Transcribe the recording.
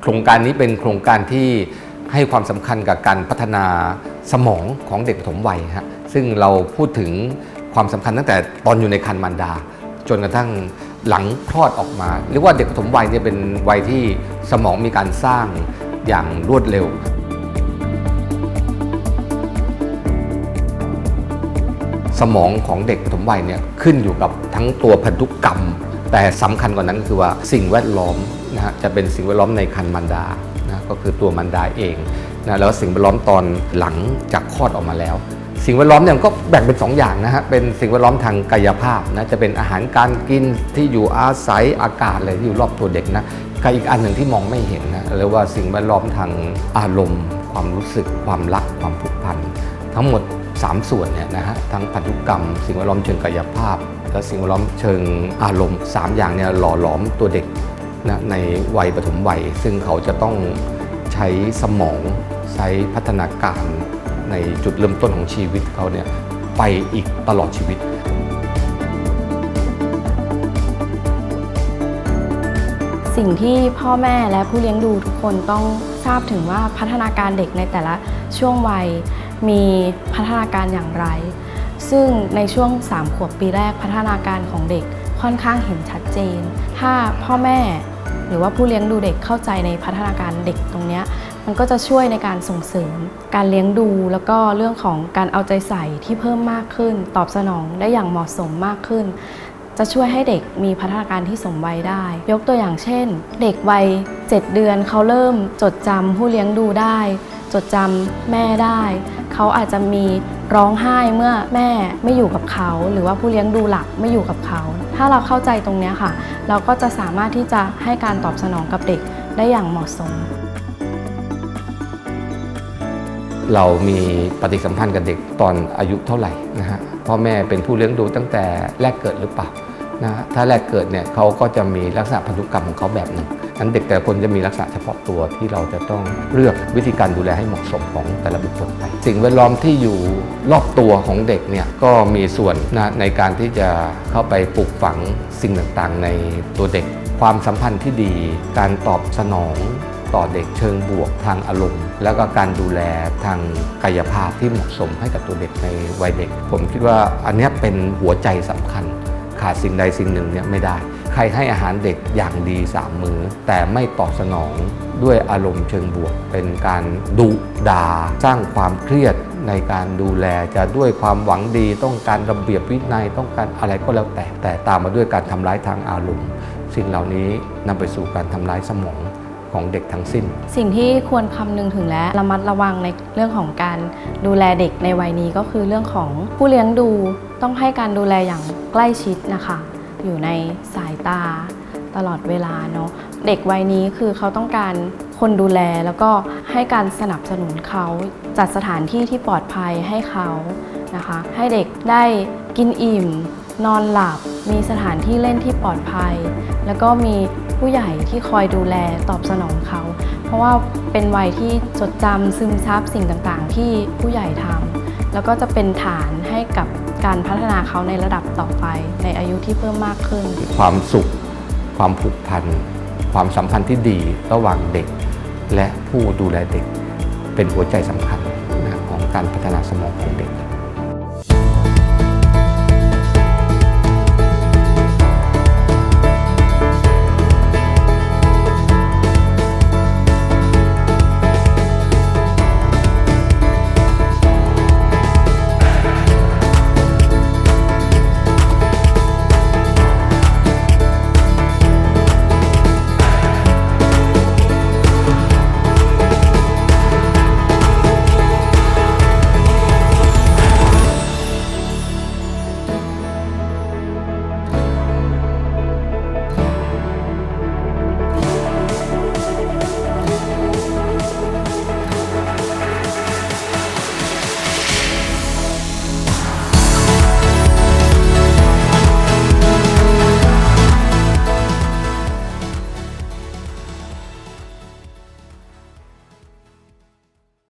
โครงการนี้เป็นโครงการที่ให้ความสำคัญกับการพัฒนาสมองของเด็กปฐมวัยฮะซึ่งเราพูดถึงความสำคัญตั้งแต่ตอนอยู่ในครรภ์มารดา จนกระทั่งหลังคลอดออกมาเรียกว่าเด็กปฐมวัยเนี่ยเป็นวัยที่สมองมีการสร้างอย่างรวดเร็ว สมองของเด็กปฐมวัยเนี่ยขึ้นอยู่กับทั้งตัวพันธุกรรม แต่สำคัญกว่านั้นก็คือว่าสิ่งแวดล้อมนะฮะจะเป็นสิ่งแวดล้อมในครรภ์มารดานะก็คือตัวมารดาเองนะแล้วสิ่งแวดล้อมตอนหลังจากคลอดออกมาแล้ว สิ่งแวดล้อมเนี่ยก็แบ่งเป็นสองอย่างนะฮะเป็นสิ่งแวดล้อมทางกายภาพนะจะเป็นอาหารการกินที่อยู่อาศัยอากาศอะไรที่อยู่รอบตัวเด็กนะกับอีกอันหนึ่งที่มองไม่เห็นนะเรียกว่าสิ่งแวดล้อมทางอารมณ์ ความรู้สึก ความรักความผูกพันทั้งหมด 3 ส่วนเนี่ยนะฮะทั้งพันธุกรรม สิ่งแวดล้อมเชิงกายภาพ และสิ่งแวดล้อมเชิงอารมณ์ 3 อย่างเนี่ยหล่อหลอมตัวเด็กนะในวัยปฐมวัย ซึ่งเขาจะต้องใช้สมองใช้พัฒนาการในจุดเริ่มต้นของชีวิตเขาเนี่ยไปอีกตลอดชีวิตสิ่งที่พ่อแม่และผู้เลี้ยงดูทุกคนต้องทราบถึงว่าพัฒนาการเด็กในแต่ละช่วงวัย มีพัฒนาการอย่างไร ซึ่งในช่วง 3 ขวบปีแรกพัฒนาการของเด็กค่อนข้างเห็นชัดเจน ถ้าพ่อแม่หรือว่าผู้เลี้ยงดูเด็กเข้าใจในพัฒนาการเด็กตรงนี้ มันก็จะช่วยในการส่งเสริม การเลี้ยงดูแล้วก็เรื่องของการเอาใจใส่ที่เพิ่มมากขึ้น ตอบสนองได้อย่างเหมาะสมมากขึ้น จะช่วยให้เด็กมีพัฒนาการที่สมวัยได้ ยกตัวอย่างเช่น เด็กวัย 7 เดือนเขาเริ่มจดจำผู้เลี้ยงดูได้ จดจำแม่ได้ เขาอาจจะมีร้องไห้เมื่อแม่ไม่อยู่กับเขา หรือว่าผู้เลี้ยงดูหลักไม่อยู่กับเขา ถ้าเราเข้าใจตรงนี้ค่ะ เราก็จะสามารถที่จะให้การตอบสนองกับเด็กได้อย่างเหมาะสม เรามีปฏิสัมพันธ์กับเด็กตอนอายุเท่าไหร่นะฮะพ่อแม่เป็นผู้เลี้ยงดูตั้งแต่แรกเกิดหรือเปล่านะฮะถ้าแรกเกิดเนี่ยเขาก็จะมีลักษณะพันธุกรรมของเขาแบบหนึ่ง นั้นเด็กแต่ละคนจะมีลักษณะเฉพาะตัวที่เราจะต้องเลือกวิธีการดูแลให้เหมาะสมของแต่ละบุคคลไป สิ่งแวดล้อมที่อยู่รอบตัวของเด็กเนี่ยก็มีส่วนนะในการที่จะเข้าไปปลูกฝังสิ่งต่างๆ ในตัวเด็ก ความสัมพันธ์ที่ดี การตอบสนองต่อเด็กเชิงบวกทางอารมณ์ แล้วก็การดูแลทางกายภาพที่เหมาะสมให้กับตัวเด็กในวัยเด็ก ผมคิดว่าอันนี้เป็นหัวใจสำคัญ ขาดสิ่งใดสิ่งหนึ่งเนี่ยไม่ได้ ใครให้อาหารเด็กอย่างดีสามมือแต่ไม่ตอบสนองด้วยอารมณ์เชิงบวก เป็นการดุดา สร้างความเครียดในการดูแลจะด้วยความหวังดีต้องการระเบียบวินัยต้องการอะไรก็แล้วแต่ แต่ตามมาด้วยการทำร้ายทางอารมณ์ สิ่งเหล่านี้นำไปสู่การทำร้ายสมองของเด็กทั้งสิ้น สิ่งที่ควรคำนึงถึงและระมัดระวังในเรื่องของการดูแลเด็กในวัยนี้ก็คือเรื่องของผู้เลี้ยงดูต้องให้การดูแลอย่างใกล้ชิดนะคะ อยู่ในสายตาตลอดเวลาเนาะเด็กวัยนี้คือเขาต้องการคนดูแลแล้วก็ให้การสนับสนุนเขาจัดสถานที่ที่ปลอดภัยให้เขานะคะ ให้เด็กได้กินอิ่ม นอนหลับ มีสถานที่เล่นที่ปลอดภัย แล้วก็มีผู้ใหญ่ที่คอยดูแลตอบสนองเขา เพราะว่าเป็นวัยที่จดจำซึมซับสิ่งต่างๆ ที่ผู้ใหญ่ทำแล้วก็จะเป็นฐานให้กับ การพัฒนาเขาในระดับต่อไป ในอายุที่เพิ่มมากขึ้น ความสุข ความผูกพัน ความสัมพันธ์ที่ดีระหว่างเด็ก และผู้ดูแลเด็ก เป็นหัวใจสำคัญของการพัฒนาสมองของเด็ก